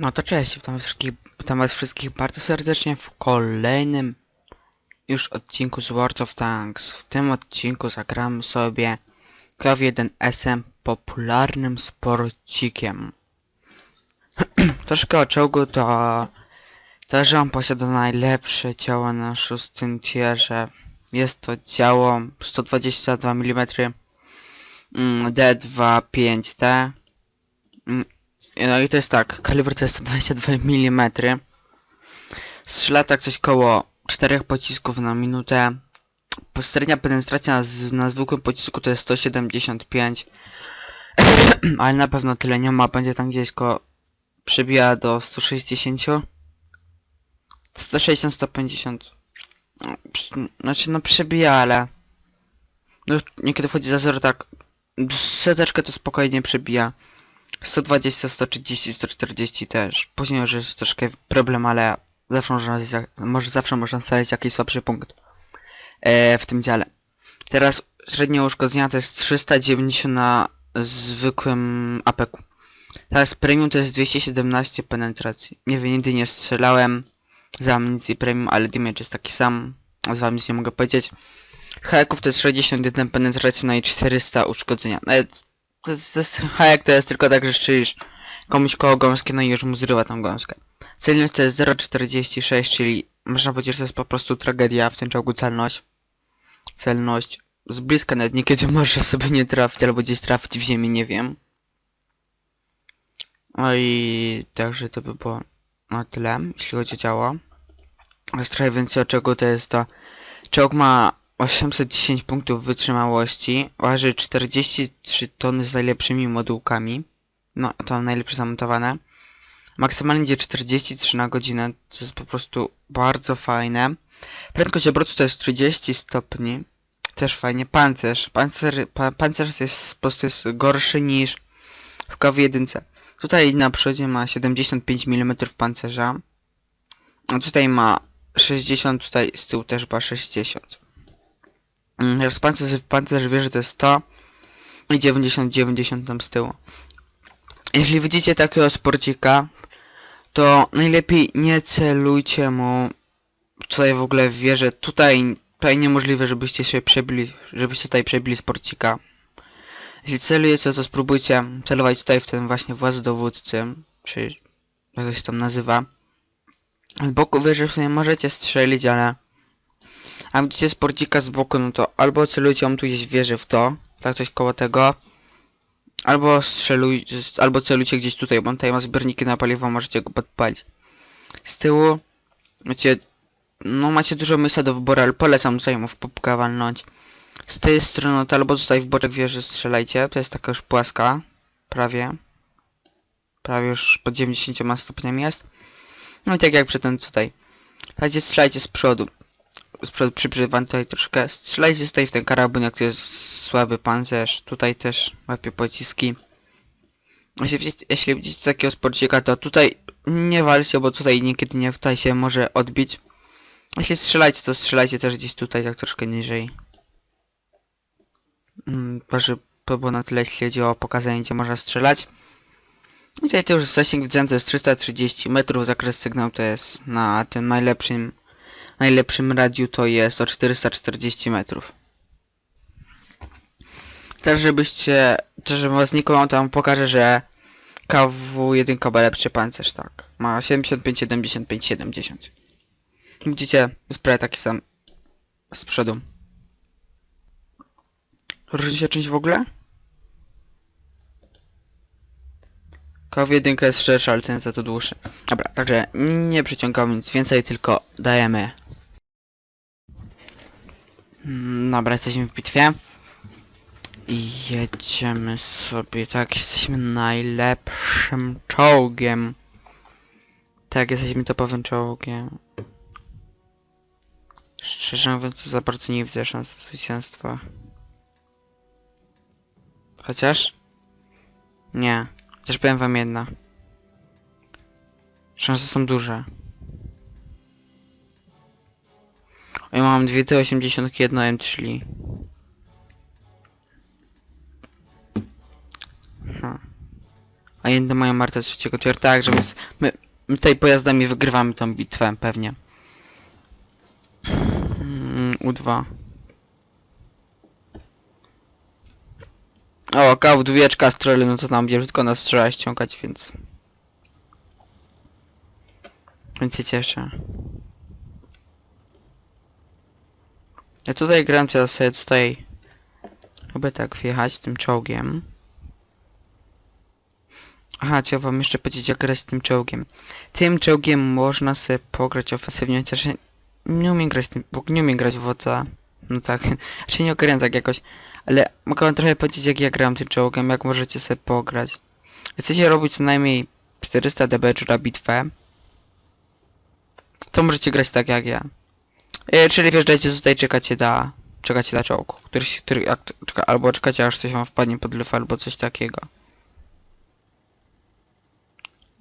No to cześć, witam was wszystkich, witam was wszystkich bardzo serdecznie w kolejnym już odcinku z World of Tanks. W tym odcinku zagramy sobie KW1 SM popularnym sporcikiem. Troszkę o czołgu to to, że on posiada najlepsze działo na szóstym tierze. Jest to działo 122 mm D25T Mm, no i to jest tak, kaliber to jest 122 mm. Strzela tak coś koło 4 pocisków na minutę. Średnia penetracja na, na zwykłym pocisku to jest 175. Ale na pewno tyle nie ma, będzie tam gdzieś ko przybija do 160. 160, 150. No, przy- Znaczy no przebija, ale... No niekiedy wchodzi za 0 tak... Seteczkę to spokojnie przebija. 120, 130, 140 też. Później już jest troszkę problem, ale zawsze można, może zawsze można znaleźć jakiś słabszy punkt e, w tym dziale. Teraz średnie uszkodzenia to jest 390 na zwykłym apeku. Teraz premium to jest 217 penetracji. Nie wiem, nigdy nie strzelałem za amunicję premium, ale damage jest taki sam. Z wami nic nie mogę powiedzieć. Hajaków to jest 61 penetracji, no i 400 uszkodzenia. Nawet to to jest, to jest tylko tak, że strzelisz komuś koło gąskie, no i już mu zrywa tą gąskę. Celność to jest 0,46, czyli można powiedzieć, że to jest po prostu tragedia w tym czołgu celność. Celność. Z bliska nawet niekiedy może sobie nie trafić, albo gdzieś trafić w ziemi, nie wiem. No i także to by było na tyle, jeśli chodzi o ciało. Jest trochę więcej o czego to jest to. Czołg ma 810 punktów wytrzymałości, waży 43 tony z najlepszymi modułkami. No, to najlepsze zamontowane. Maksymalnie idzie 43 na godzinę, co jest po prostu bardzo fajne. Prędkość obrotu to jest 30 stopni. Też fajnie. Pancerz. Pancer, pa, pancerz jest po prostu jest gorszy niż w KW1. Tutaj na przodzie ma 75 mm pancerza. A tutaj ma 60, tutaj z tyłu też ma 60. Mm, Teraz pancerz, pancerz wie, że to jest 100 i 90, 90 tam z tyłu. Jeśli widzicie takiego sporcika, to najlepiej nie celujcie mu tutaj w ogóle w wieżę. Tutaj, tutaj niemożliwe, żebyście się przebili, żebyście tutaj przebili sporcika. Jeśli celujecie, to spróbujcie celować tutaj w ten właśnie właz dowódcy, czy jak to się tam nazywa. Z boku wieży w sumie możecie strzelić, ale a widzicie sporcika z boku, no to albo celujcie on tu gdzieś wieży w to, tak coś koło tego, albo strzeluj, albo celujcie gdzieś tutaj, bo on tutaj ma zbiorniki na paliwo, możecie go podpalić. Z tyłu macie, no macie dużo miejsca do wyboru, ale polecam tutaj mu w popkę walnąć. Z tej strony no to albo tutaj w boczek wieży strzelajcie, to jest taka już płaska, prawie. Prawie już pod 90 stopniami jest. No i tak jak przy tym tutaj. Słuchajcie, strzelajcie z przodu przyprzywam tutaj troszkę. Strzelajcie tutaj w ten karabin, jak to jest słaby pancerz. Tutaj też łapie pociski. Jeśli widzicie, jeśli widzicie takiego sporcika, to tutaj nie walcie, bo tutaj niekiedy nie tutaj się może odbić. Jeśli strzelajcie, to strzelajcie też gdzieś tutaj, tak troszkę niżej. Mm, Proszę, to było na tyle, jeśli pokazanie, gdzie można strzelać. I to już zasięg widziałem, to jest 330 metrów, zakres sygnału to jest na tym najlepszym najlepszym radiu to jest o 440 metrów. Też żebyście, też żeby was nie kłamał, to wam pokażę, że KW1 ma lepszy pancerz, tak. Ma 75, 75, 70. Widzicie, jest prawie taki sam z przodu. Różni się czymś w ogóle? KW1 jest szerszy, ale ten za to dłuższy. Dobra, także nie przyciągamy nic więcej, tylko dajemy Dobra, jesteśmy w bitwie. I jedziemy sobie, tak, jesteśmy najlepszym czołgiem. Tak, jesteśmy topowym czołgiem. Szczerze mówiąc, to za bardzo nie widzę szans na zwycięstwo. Chociaż? Nie. Chociaż powiem wam jedna. Szanse są duże. Ja mam 281 M3. Hmm. A jedne mają Marta trzeciego tier. Tak, że więc my, my tutaj pojazdami wygrywamy tą bitwę pewnie. Mm, U2. O, kaw dwójeczka strony, no to nam będzie tylko nas trzeba ściągać, więc... Więc się cieszę. Ja tutaj gram teraz sobie tutaj... Lubię tak wjechać tym czołgiem. Aha, chciałem wam jeszcze powiedzieć jak grać tym czołgiem. Tym czołgiem można sobie pograć ofensywnie, chociaż nie umiem grać tym, bo nie umiem grać w wodza. No tak, czy nie ogarniam tak jakoś. Ale mogę wam trochę powiedzieć jak ja gram tym czołgiem, jak możecie sobie pograć. Chcecie robić co najmniej 400 dB na bitwę. To możecie grać tak jak ja. E, czyli wjeżdżajcie tutaj, czekacie na... Czekacie na czołg, który, który czeka, albo czekacie aż coś wam wpadnie pod lufę, albo coś takiego.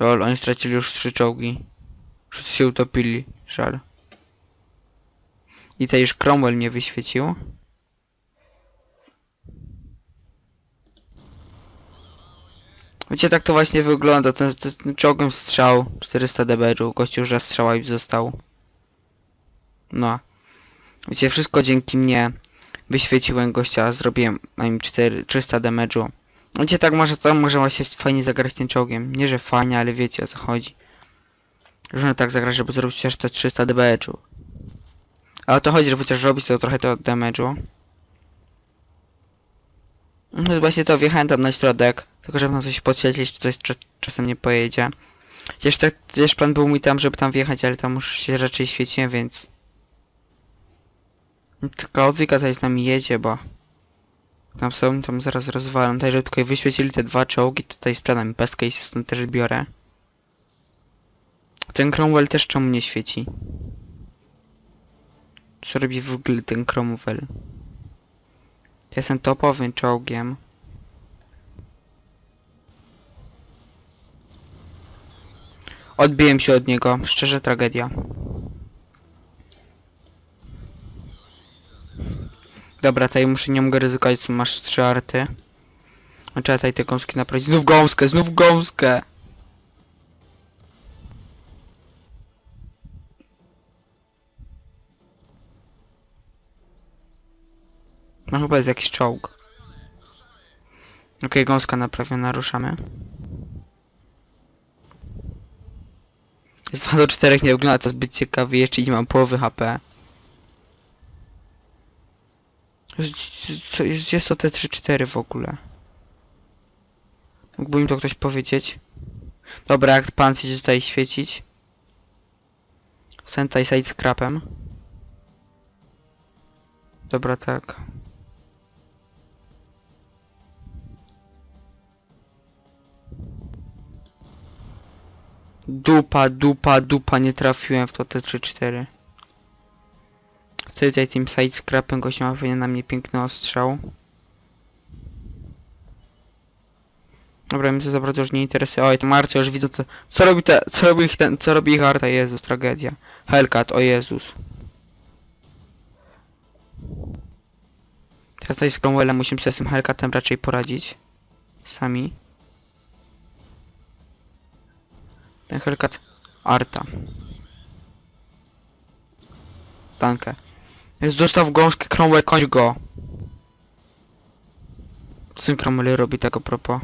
Lol, oni stracili już trzy czołgi. Wszyscy się utopili, żal. I tutaj już Cromwell nie wyświecił. Wiecie, tak to właśnie wygląda, ten, ten czołgiem strzał, 400 dB, gościu już raz strzała i został. No. Wiecie, wszystko dzięki mnie wyświeciłem gościa, zrobiłem na nim 4, 300 damage'u. Wiecie, tak może to może właśnie fajnie zagrać tym czołgiem. Nie, że fajnie, ale wiecie o co chodzi. Można tak zagrać, żeby zrobić chociaż te 300 damage'u. A o to chodzi, że chociaż robić to trochę to damage'u. No właśnie to wjechałem tam na środek, tylko żeby nam coś podświetlić, czy coś cza- czasem nie pojedzie. Chociaż tak, też plan był mój tam, żeby tam wjechać, ale tam już się raczej świeciłem, więc... Taka odwika tutaj z nami jedzie, bo... Tam są, tam zaraz rozwalam. Tutaj, żeby tylko wyświecili te dwa czołgi, tutaj sprzedam pestkę i się stąd też biorę. Ten Cromwell też czemu nie świeci? Co robi w ogóle ten Cromwell? Ja jestem topowym czołgiem. Odbiłem się od niego, szczerze tragedia. Dobra, tutaj muszę nie mogę ryzykować, co masz trzy arty. A Trzeba tutaj te gąski naprawić. Znów gąskę, znów gąskę! No chyba jest jakiś czołg. Okej, gąska naprawiona, ruszamy. Jest 2 do 4, nie wygląda to zbyt ciekawie, jeszcze nie mam połowy HP. Co, jest, jest to te 3-4 w ogóle? Mógłby mi to ktoś powiedzieć? Dobra, jak pan idzie tutaj świecić. Sentai side scrapem. Dobra, tak. Dupa, dupa, dupa, nie trafiłem w to te 3-4. Stoję tutaj tym side scrapem, gość ma pewnie na mnie piękny ostrzał. Dobra, mnie to za bardzo już nie interesuje. Oj, to Marcia już widzę to. Co robi te, co robi ich ten, co robi ich Arta? Jezus, tragedia. Hellcat, o Jezus. Teraz tutaj z Cromwellem musimy sobie z tym Hellcatem raczej poradzić. Sami. Ten Hellcat Arta. Tankę. Jest dostał w gąskę Cromwell, kończ go. Co ten Cromwell robi tak a propos?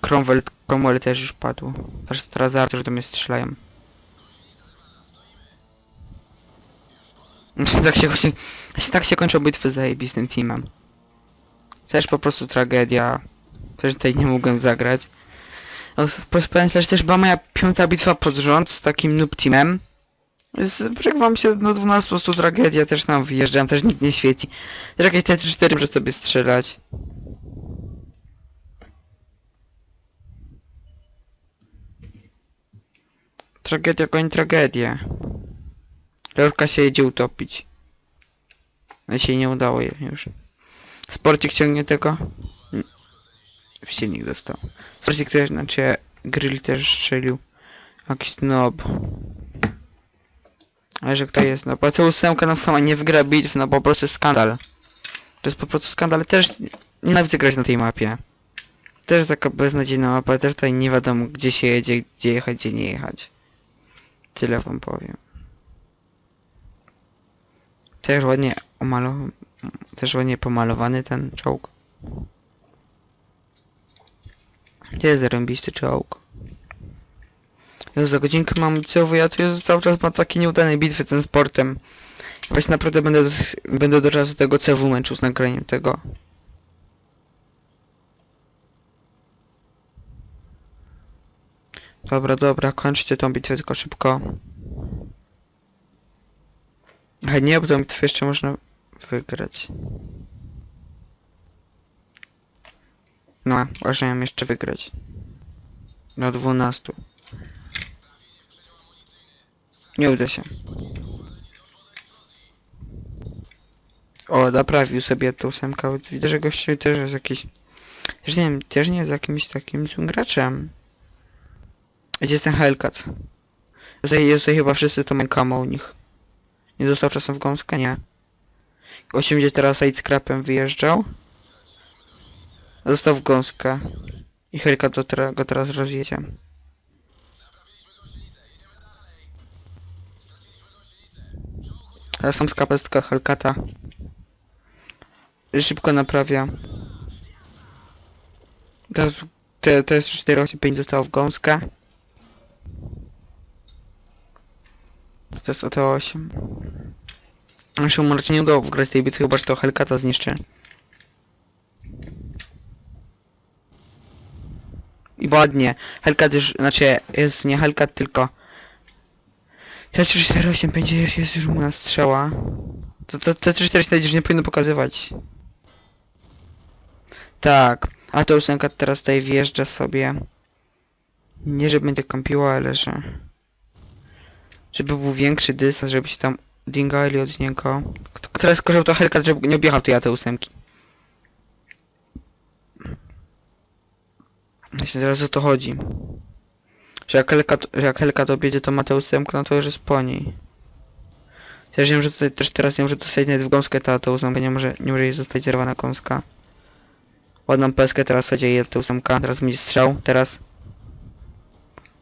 Cromwell, Cromwell też już padł. Teraz, teraz zaraz już do mnie strzelają. tak się właśnie tak się kończą bitwy z zajebistym teamem. Też po prostu tragedia. Też tutaj nie mogłem zagrać. No, proszę też była moja piąta bitwa pod rząd z takim noob teamem. Przegrywam się do 12 po prostu tragedia, też nam wyjeżdżam, też nikt nie świeci. Też jakieś te 3-4 może sobie strzelać. Tragedia koń tragedię. Lorka się jedzie utopić. Ale się nie udało już. Sporcik ciągnie tego. Mm. Silnik dostał. Sporcik też, znaczy grill też strzelił. Jakiś snob. Ale że kto jest, no bo ta ósemka nam sama nie wygra bitw, no po prostu skandal. To jest po prostu skandal, też nienawidzę grać na tej mapie. Też taka beznadziejna mapa, też tutaj nie wiadomo gdzie się jedzie, gdzie jechać, gdzie nie jechać. Tyle wam powiem. Też ładnie omalowany, też ładnie pomalowany ten czołg. Gdzie jest zarąbisty czołg? Ja za godzinkę mam celowo, ja tu jest cały czas mam takie nieudane bitwy tym sportem. Właśnie naprawdę będę, do- będę do czasu tego CW męczył z nagraniem tego. Dobra, dobra, kończcie tą bitwę tylko szybko. A nie, bo tą bitwę jeszcze można wygrać. No, można ją jeszcze wygrać. Do 12. Nie uda się. O, naprawił sobie tą ósemkę. Widzę, że gościu też jest jakiś... Też nie wiem, też nie jest jakimś takim złym graczem. Gdzie jest ten Hellcat? Tutaj tutaj chyba wszyscy to mają kamo u nich. Nie dostał czasem w gąskę? Nie. Gościu będzie teraz side scrapem wyjeżdżał. Został w gąskę. I Hellcat to tra- go teraz rozjedzie. Ale sam skapestka Hellcata. Szybko naprawia. Teraz, te, to jest 485 zostało w gąskę. To jest OT8. On się mu raczej nie udało wgrać tej bitwy, chyba że to Hellcata zniszczy. I ładnie. Hellcat już, znaczy, jest nie Hellcat, tylko... T-348 będzie, jest już u nas strzała. To, to T-348 już nie powinno pokazywać. Tak. A to ósemka teraz tutaj wjeżdża sobie. Nie, żeby będzie kąpiła, ale że... Żeby był większy dystans, żeby się tam dingali od niego. Kto, teraz skorzystał to Hellcat, żeby nie objechał tej AT8. Właśnie teraz o to chodzi. Że jak Hellcat, że jak Hellcat objedzie to ma tę ósemkę, no to już jest po niej. Też wiem, że tutaj też teraz nie może dostać nawet w gąskę ta, ta ósemka, nie może, nie może jej zostać zerwana gąska. Ładną peskę teraz sadzie jej ta ósemka, teraz będzie strzał, teraz.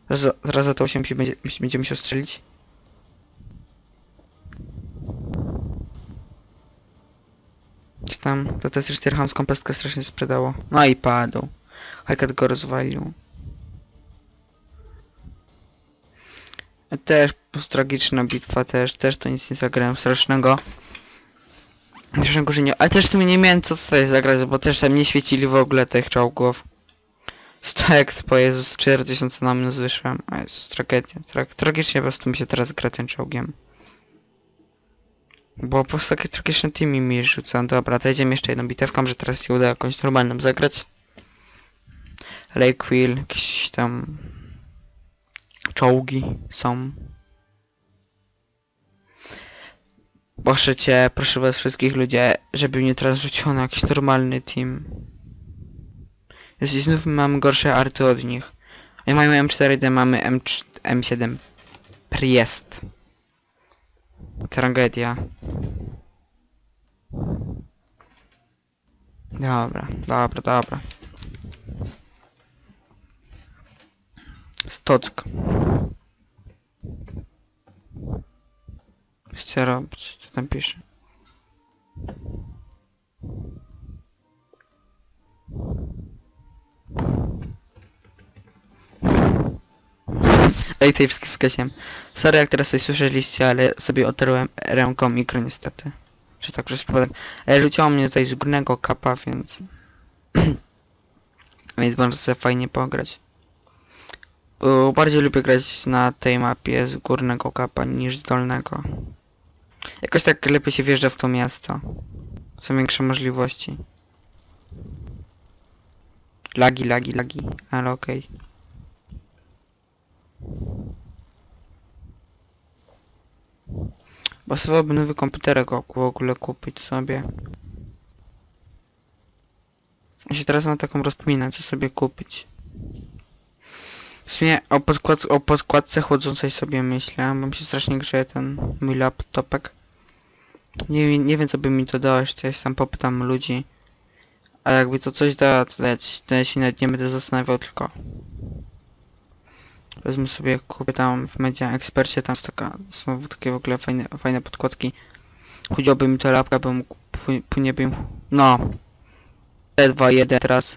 Teraz, teraz to 8 się będzie, będzie musiał strzelić. Czy tam, to też chamską pestkę strasznie sprzedało. No i padł. Hellcat go rozwalił. Też tragiczna bitwa, też, też to nic nie zagrałem strasznego. Strasznego, że nie, ale też w sumie nie miałem co tutaj zagrać, bo też tam nie świecili w ogóle tych czołgów. 100 expo, Jezus, 4000 na minus wyszłem, a jest tragedia. Tra tragicznie po prostu mi się teraz gra tym czołgiem. Bo po prostu takie tragiczne teamy mi rzucą. Dobra, to jedziemy jeszcze jedną bitewką, że teraz się uda jakąś normalną zagrać. Lakewill, jakieś tam czołgi są. Proszę cię, proszę was wszystkich ludzie, żeby mnie teraz rzuciło na jakiś normalny team. Jeśli znów mamy gorsze arty od nich. Ja mają M4D, mamy M3, M7 Priest. Tragedia. Dobra, dobra, dobra. Stock. Chcę robić, co tam pisze. Ej, tej skasiem. Sorry jak teraz coś słyszeliście, ale sobie otarłem ręką mikro niestety. Czy tak przez przypadek. Ale rzuciło mnie tutaj z górnego kapa, więc... więc można sobie fajnie pograć. Bo bardziej lubię grać na tej mapie z górnego kapa niż z dolnego. Jakoś tak lepiej się wjeżdża w to miasto. Są większe możliwości. Lagi, lagi, lagi, ale okej. Pasowałoby nowy komputerek w ogóle kupić sobie. Ja się teraz na taką rozpominam, co sobie kupić. W sumie o, podkład, o podkładce chłodzącej sobie myślę, bo mi się strasznie grzeje ten mój laptopek. Nie, nie wiem co by mi to dało, jeszcze tam popytam ludzi. A jakby to coś da, to ja, to ja się nawet nie będę zastanawiał, tylko... Wezmę sobie, kupię tam w Media Expercie, tam taka, są takie w ogóle fajne, fajne podkładki. Chudziłoby mi to lapka, bym płynie bym... No. T2, 1 teraz.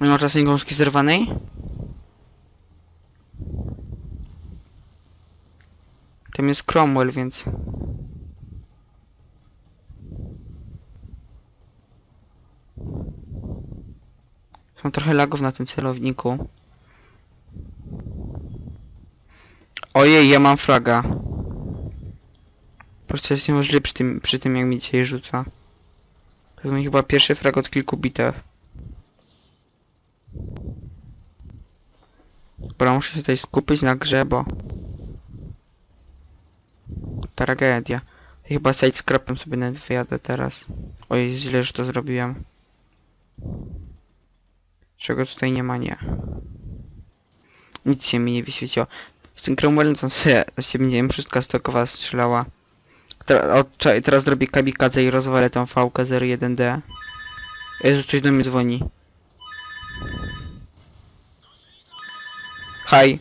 Ma czasem gąski zerwanej? Tam jest Cromwell, więc... Są trochę lagów na tym celowniku. Ojej, ja mam flaga. Po prostu jest niemożliwe przy tym, przy tym jak mi dzisiaj rzuca. To mój chyba pierwszy frag od kilku bitew. Dobra, muszę się tutaj skupić na grze, bo... Tragedia. Chyba side scrapem sobie nawet wyjadę teraz. Oj, źle, że to zrobiłem. Czego tutaj nie ma, nie. Nic się mi nie wyświeciło. Z tym Cromwellem tam sobie, się będzie wiem, wszystko stokowa strzelała. Teraz, zrobię kamikadze i rozwalę tą fałkę 01D. Jezu, coś do mnie dzwoni. Haj.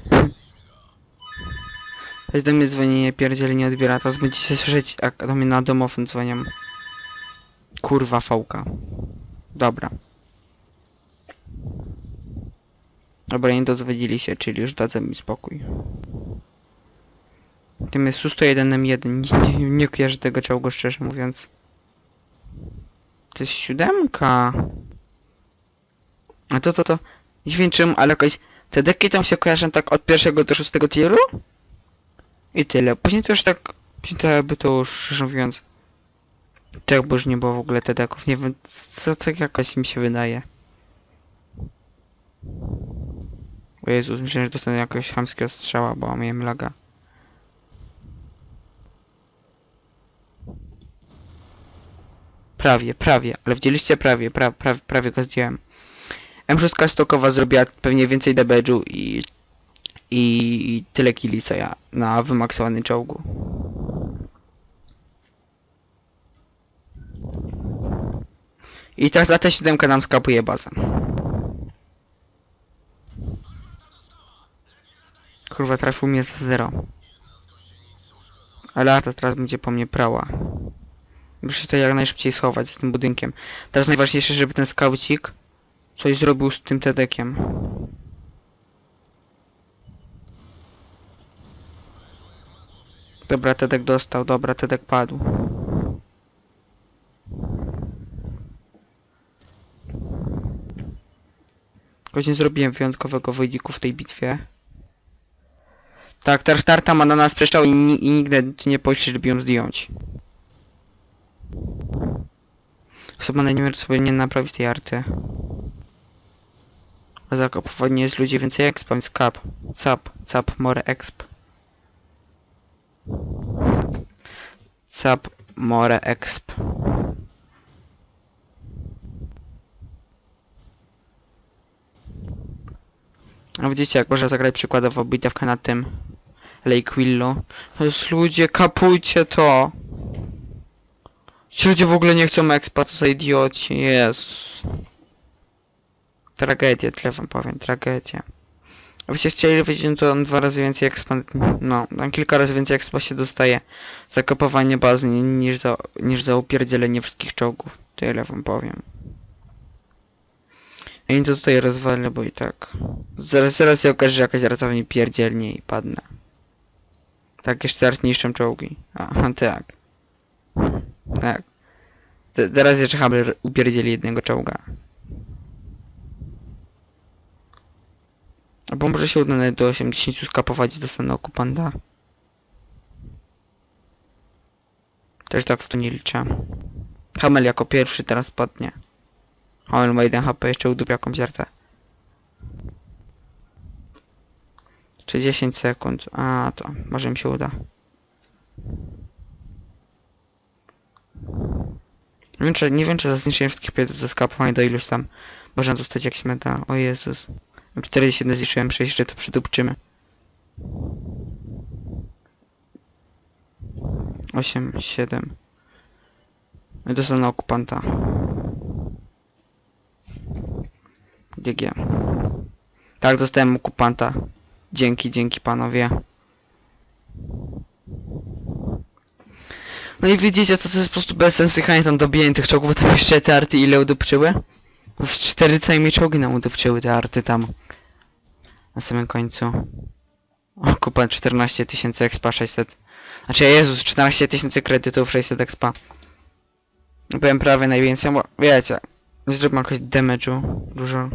Coś do mnie dzwoni, nie pierdzieli, nie odbiera. Teraz będziecie słyszeć, jak do mnie na domofon dzwonią. Kurwa fałka. Dobra. Dobra, nie dodzwonili się, czyli już dadzą mi spokój. Tym jest Su-101M1, nie, nie, nie kojarzę tego czołgu, szczerze mówiąc. To jest siódemka. A to, to, to... Czym, ale jakoś... Te deki tam się kojarzą tak od pierwszego do szóstego tieru? I tyle. Później to już tak... Później to jakby to już, szczerze mówiąc... To jakby już nie było w ogóle te deków. Nie wiem, co tak jakoś mi się wydaje. O Jezus, myślę, że dostanę jakiegoś chamskiego strzała, bo miałem laga. Prawie, prawie, ale widzieliście prawie, pra, pra, prawie go zdjąłem. M6 stokowa zrobiła pewnie więcej damage'u i, i tyle killi co ja na wymaksowanym czołgu. I teraz AT7 nam skapuje bazę. Kurwa, trafił mnie za zero. Ale Arta teraz będzie po mnie prała. Muszę to jak najszybciej schować z tym budynkiem. Teraz najważniejsze, żeby ten skaucik coś zrobił z tym tedekiem. Dobra, Tedek dostał, dobra, Tedek padł. Jakoś nie zrobiłem wyjątkowego wyniku w tej bitwie. Tak, teraz tarta ma na nas przeszczał i, i nigdy nie pośle, żeby ją zdjąć. Chyba na numer sobie nie naprawić tej arty. A zakopowanie jest ludzi więcej exp, więc cap. Cap, cap, more exp. Cap, more exp. A widzicie, jak można zagrać przykładowo bitewkę na tym Lake Willow. To jest ludzie, kapujcie to! Ci ludzie w ogóle nie chcą expa, co za idioci, Jezus. Tragedia, tyle wam powiem, tragedia. Abyście chcieli wiedzieć, to on dwa razy więcej expa, no, tam kilka razy więcej expa się dostaje za kopowanie bazy ni- niż za, niż za upierdzielenie wszystkich czołgów. Tyle wam powiem. Ja im to tutaj rozwalę, bo i tak. Zaraz, zaraz się okaże, że jakaś ratownie pierdzielnie i padnę. Tak, jeszcze raz niszczą czołgi. Aha, tak. Tak. Te- teraz jeszcze Hamler upierdzieli jednego czołga. Albo może się uda nawet do 80 skapować i dostanę okupanta. Też tak w to nie liczę. Hamel jako pierwszy teraz padnie. Hamel ma 1 HP, jeszcze udupia jakąś artę. Czy 10 sekund? A, to może mi się uda. Nie wiem, czy, nie wiem, czy za wszystkich pietów, za skapowanie do iluś tam można dostać jak się meta. O Jezus. 41 zniszczyłem, 6 jeszcze to przydupczymy. 8, 7. Dostanę okupanta. GG. Tak, dostałem okupanta. Dzięki, dzięki panowie. No i widzicie, to, to jest po prostu bez sensu jechanie tam dobijanie tych czołgów, bo tam jeszcze te arty ile udupczyły? Z cztery całe czołgi nam udupczyły te arty tam. Na samym końcu. Okupant 14 tysięcy expa 600. Znaczy Jezus, 14 tysięcy kredytów 600 expa. Byłem prawie najwięcej, bo wiecie, nie zrobiłem jakoś damage'u dużo.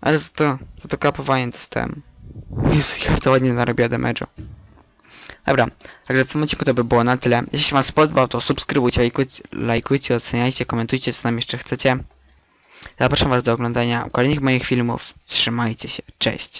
Ale za to, za to kapowanie dostałem. Jezu, jak to ładnie narobiła damage'u. Dobra, także w tym odcinku to by było na tyle. Jeśli wam spodobał, to subskrybujcie, lajkujcie, lajkujcie, oceniajcie, komentujcie, co nam jeszcze chcecie. Zapraszam was do oglądania kolejnych moich filmów. Trzymajcie się, cześć.